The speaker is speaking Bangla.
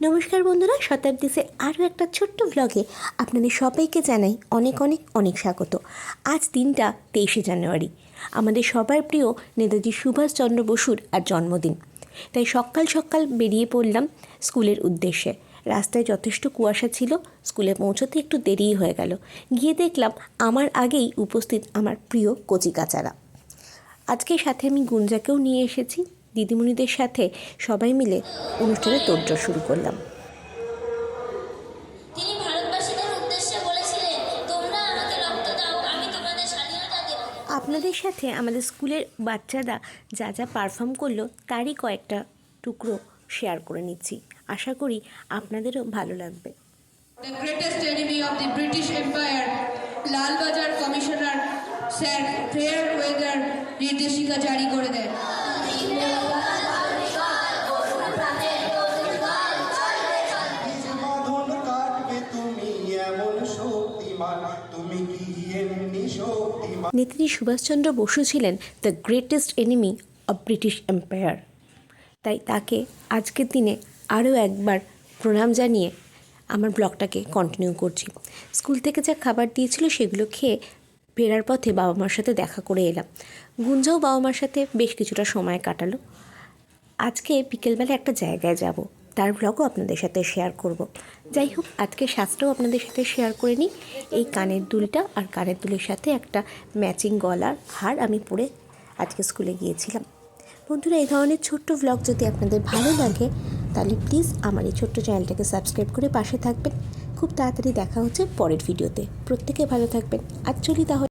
নমস্কার বন্ধুরা শতাব্দীসে আরও একটা ছোট্ট ব্লগে আপনাদের সবাইকে জানাই অনেক অনেক অনেক স্বাগত। আজ দিনটা তেইশে জানুয়ারি। আমাদের সবার প্রিয় নেতাজি সুভাষচন্দ্র বসুর আর জন্মদিন। তাই সকাল সকাল বেরিয়ে পড়লাম স্কুলের উদ্দেশ্যে। রাস্তায় যথেষ্ট কুয়াশা ছিল, স্কুলে পৌঁছতে একটু দেরিই হয়ে গেল। গিয়ে দেখলাম আমার আগেই উপস্থিত আমার প্রিয় কচিকাচারা আজকে সাথে আমি গুঞ্জাকেও নিয়ে এসেছি। দিদিমণিদের সাথে সবাই মিলে অনুষ্ঠানে তোড়জোড় শুরু করলাম। তিনি ভারতবাসীদের উদ্দেশ্যে বলেছিলেন তোমরা আমাকে রক্ত দাও আমি তোমাদের স্বাধীনতা দেব। আপনাদের সাথে আমাদের স্কুলের বাচ্চারা যা যা পারফর্ম করল তারই কয়েকটা টুকরো শেয়ার করে নিচ্ছি। আশা করি আপনাদেরও ভালো লাগবে। The greatest enemy of the British Empire, লাল বাজার কমিশনার স্যার ফেয়ার ওয়েদার নির্দেশিকা জারি করে দেন। নেতাজি সুভাষচন্দ্র বসু ছিলেন the greatest enemy of British empire তাই তাকে আজকের দিনে আরও একবার প্রণাম জানিয়ে আমার ব্লগটাকে কন্টিনিউ করছি। স্কুল থেকে যা খাবার দিয়েছিল সেগুলো খেয়ে ফেরার পথে বাবা মার সাথে দেখা করে এলাম। গুঞ্জাও বাবা মার সাথে বেশ কিছুটা সময় কাটালো। আজকে বিকেলবেলা একটা জায়গায় যাব। তার ব্লগও আপনাদের সাথে শেয়ার করব। যাই হোক, আজকে শাস্ত্রও আপনাদের সাথে শেয়ার করে নিই। এই কানের দুলটা আর কানের দুলের সাথে একটা ম্যাচিং গলার হার আমি পরে আজকে স্কুলে গিয়েছিলাম। বন্ধুরা, এই ধরনের ছোট্ট ব্লগ যদি আপনাদের ভালো লাগে, তাহলে প্লিজ আমার এই ছোট্ট চ্যানেলটাকে সাবস্ক্রাইব করে পাশে থাকবেন। খুব তাড়াতাড়ি দেখা হচ্ছে পরের ভিডিওতে প্রত্যেকে ভালো থাকবেন। আর চলি তাহলে।